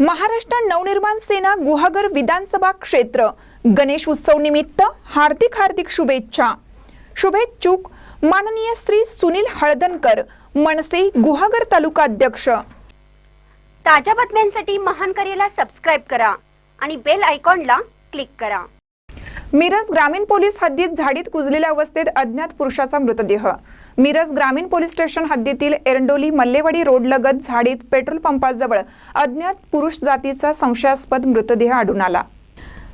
महाराष्ट्र नवनिर्माण सेना गुहागर विधानसभा क्षेत्र. गणेश उत्सव निमित्त हार्दिक हार्दिक शुभेच्छा. शुभेच्छुक माननीय श्री सुनील हळदनकर मनसे गुहागर तालुका अध्यक्ष. ताज्या बातम्यांसाठी महान करेला सबस्क्राईब करा आणि बेल आयकॉनला क्लिक करा. मिरज ग्रामीण पोलीस हद्दीत झाडीत कुजलेल्या अवस्थेत अज्ञात पुरुषाचा मृतदेह. मिरज ग्रामीण पोलीस स्टेशन हद्दीतील एरंडोली मल्लेवाडी रोड लगत झाडीत पेट्रोल पंपाजवळ अज्ञात पुरुष जातीचा संशयास्पद मृतदेह आढळून आला.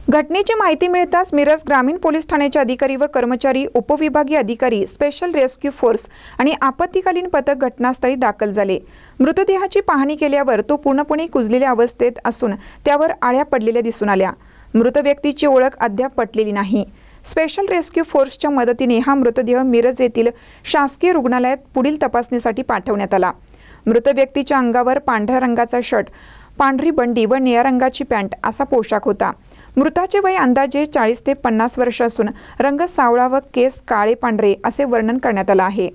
घटनेची माहिती मिळताच मिरज ग्रामीण पोलीस ठाण्याचे अधिकारी व कर्मचारी उपविभागीय अधिकारी स्पेशल रेस्क्यू फोर्स आणि आपत्तीकालीन पथक घटनास्थळी दाखल झाले. मृतदेहाची पाहणी केल्यावर तो पूर्णपणे कुजलेल्या अवस्थेत असून त्यावर आळ्या पडलेल्या दिसून आल्या. मृत व्यक्तीची ओळख अद्याप पटलेली नाही. स्पेशल रेस्क्यू फोर्सच्या मदतीने हा मृतदेह मिरज येथील शासकीय रुग्णालयात पुढील तपासणीसाठी पाठवण्यात आला. मृत व्यक्तीच्या अंगावर पांढऱ्या रंगाचा शर्ट पांढरी बंडी व निळ्या रंगाची पॅन्ट असा पोशाख होता. मृताचे वय अंदाजे चाळीस ते पन्नास वर्ष असून रंग सावळा व केस काळे पांढरे असे वर्णन करण्यात आलं आहे.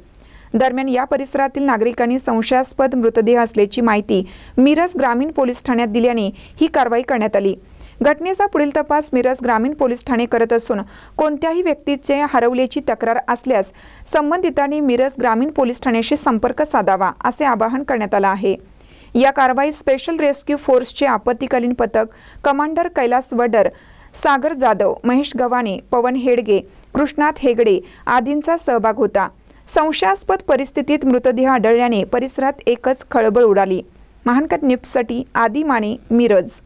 दरम्यान या परिसरातील नागरिकांनी संशयास्पद मृतदेह असल्याची माहिती मिरज ग्रामीण पोलीस ठाण्यात दिल्याने ही कारवाई करण्यात आली. घटनेचा पुढील तपास मिरज ग्रामीण पोलीस ठाणे करत असून कोणत्याही व्यक्तीचे हरवल्याची तक्रार असल्यास संबंधितांनी मिरज ग्रामीण पोलीस ठाण्याशी संपर्क साधावा असे आवाहन करण्यात आलं आहे. या कारवाईत स्पेशल रेस्क्यू फोर्सचे आपत्तीकालीन पथक कमांडर कैलास वडर सागर जाधव महेश गव्हाणे पवन हेडगे कृष्णाथ हेगडे आदींचा सहभाग होता. संशयास्पद परिस्थितीत मृतदेह आढळल्याने परिसरात एकच खळबळ उडाली. महानकट न्यूजसाठी आदी माने मिरज